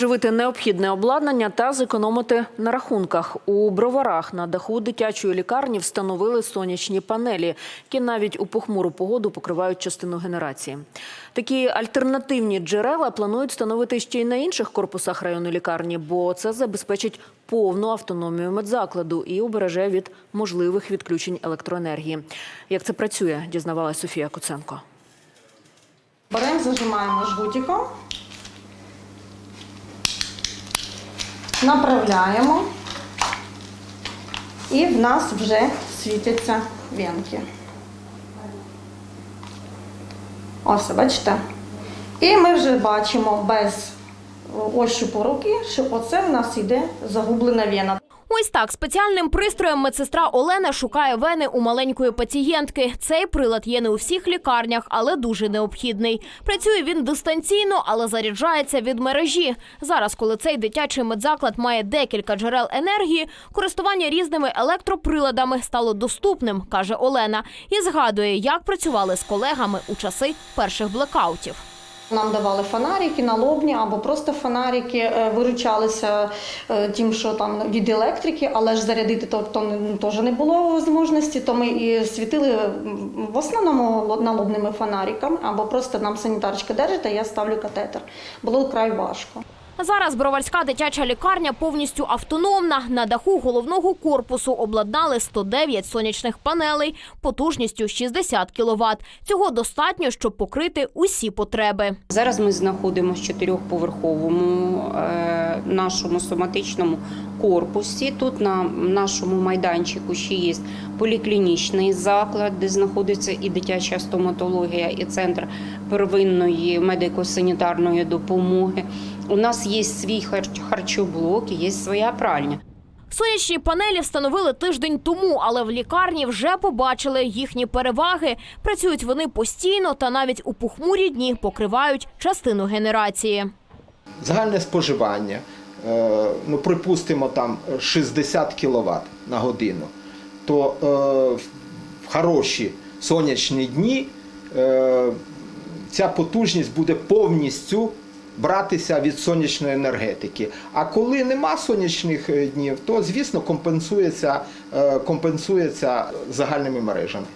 Живити необхідне обладнання та зекономити на рахунках. У броварах на даху дитячої лікарні встановили сонячні панелі, які навіть у похмуру погоду покривають частину генерації. Такі альтернативні джерела планують встановити ще й на інших корпусах районної лікарні, бо це забезпечить повну автономію медзакладу і убереже від можливих відключень електроенергії. Як це працює, дізнавалась Софія Куценко. Беремо, зажимаємо жгутиком, направляємо, і в нас вже світяться венки. Ось, бачите? І ми вже бачимо без ощупу руки, що оце в нас йде загублена вена. Ось так спеціальним пристроєм медсестра Олена шукає вени у маленької пацієнтки. Цей прилад є не у всіх лікарнях, але дуже необхідний. Працює він дистанційно, але заряджається від мережі. Зараз, коли цей дитячий медзаклад має декілька джерел енергії, користування різними електроприладами стало доступним, каже Олена, і згадує, як працювали з колегами у часи перших блекаутів. Нам давали фонарики, налобні або просто фонарики, е, виручалися е, тим, що там від електрики, але ж зарядити то, то не- теж не було можливості, то ми і світили в основному ло- налобними фонариками, або просто нам санітарочка держить, а я ставлю катетер. Було край важко. Зараз броварська дитяча лікарня повністю автономна. На даху головного корпусу обладнали 109 сонячних панелей потужністю 60 кВт. Цього достатньо, щоб покрити усі потреби. Зараз ми знаходимося в чотирьохповерховому е, нашому соматичному корпусі. Тут на нашому майданчику ще є поліклінічний заклад, де знаходиться і дитяча стоматологія, і центр первинної медико-санітарної допомоги. У нас є свій хар- харчоблок, є своя пральня. Сонячні панелі встановили тиждень тому, але в лікарні вже побачили їхні переваги. Працюють вони постійно та навіть у похмурі дні покривають частину генерації. Загальне споживання, ну припустимо, там 60 кВт на годину, то е, в хороші сонячні дні е, ця потужність буде повністю братися від сонячної енергетики. А коли нема сонячних е, днів, то звісно компенсується, е, компенсується загальними мережами.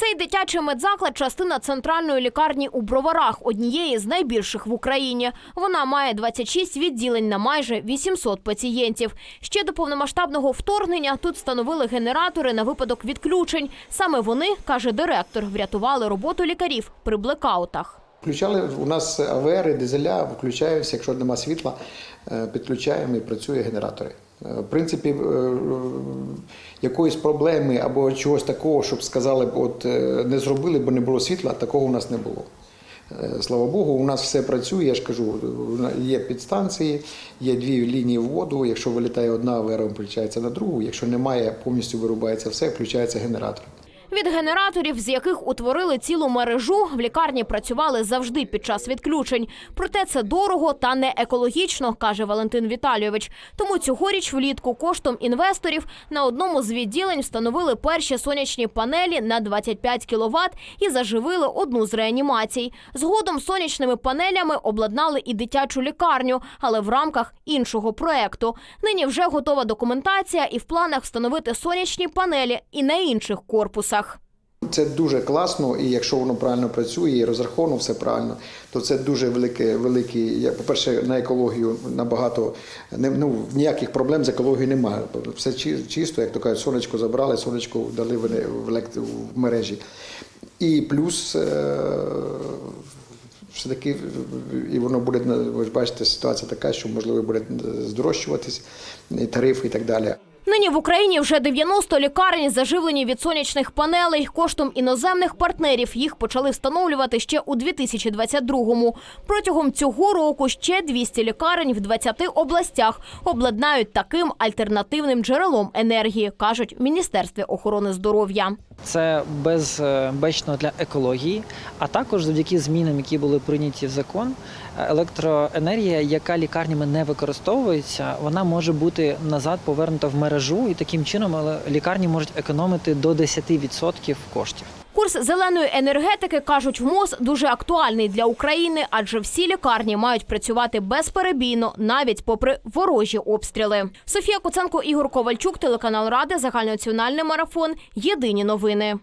Цей дитячий медзаклад частина центральної лікарні у Броварах, однієї з найбільших в Україні. Вона має 26 відділень на майже 800 пацієнтів. Ще до повномасштабного вторгнення тут встановили генератори на випадок відключень. Саме вони, каже директор, врятували роботу лікарів при блекаутах. Включали у нас АВР, дизеля включаються, якщо нема світла, е, підключаємо і працює генератори. Е, В принципі, е, якоїсь проблеми або чогось такого, щоб сказали, от е, не зробили, бо не було світла, такого у нас не було. Слава Богу, у нас все працює. Я ж кажу, є підстанції, є дві лінії в воду. Якщо вилітає одна, АВР включається на другу. Якщо немає, повністю вирубається все, включається генератор. Від генераторів, з яких утворили цілу мережу, в лікарні працювали завжди під час відключень. Проте це дорого та не екологічно, каже Валентин Віталійович. Тому цьогоріч влітку коштом інвесторів на одному з відділень встановили перші сонячні панелі на 25 кВт і заживили одну з реанімацій. Згодом сонячними панелями обладнали і дитячу лікарню, але в рамках іншого проекту. Нині вже готова документація і в планах встановити сонячні панелі і на інших корпусах. Це дуже класно, і якщо воно правильно працює і розраховано все правильно, то це дуже велике, великий. я, По-перше, на екологію набагато ну ніяких проблем з екологією немає. Все чисто, як то кажуть, сонечко забрали, сонечко дали в, мережі. І плюс. Е- все таки і воно буде ви бачите, ситуація така, що можливо буде здорожчуватись тарифи і так далі. Нині в Україні вже 90 лікарень заживлені від сонячних панелей. Коштом іноземних партнерів їх почали встановлювати ще у 2022-му. Протягом цього року ще 200 лікарень в 20 областях обладнають таким альтернативним джерелом енергії, кажуть в Міністерстві охорони здоров'я. Це безбечно для екології, а також завдяки змінам, які були прийняті в закон, електроенергія, яка лікарнями не використовується, вона може бути назад повернута в мережу, і таким чином е, лікарні можуть економити до 10% коштів. Курс зеленої енергетики кажуть в МОЗ дуже актуальний для України, адже всі лікарні мають працювати безперебійно, навіть попри ворожі обстріли. Софія Куценко, Ігор Ковальчук, телеканал Ради, загальнонаціональний марафон. Єдині новини.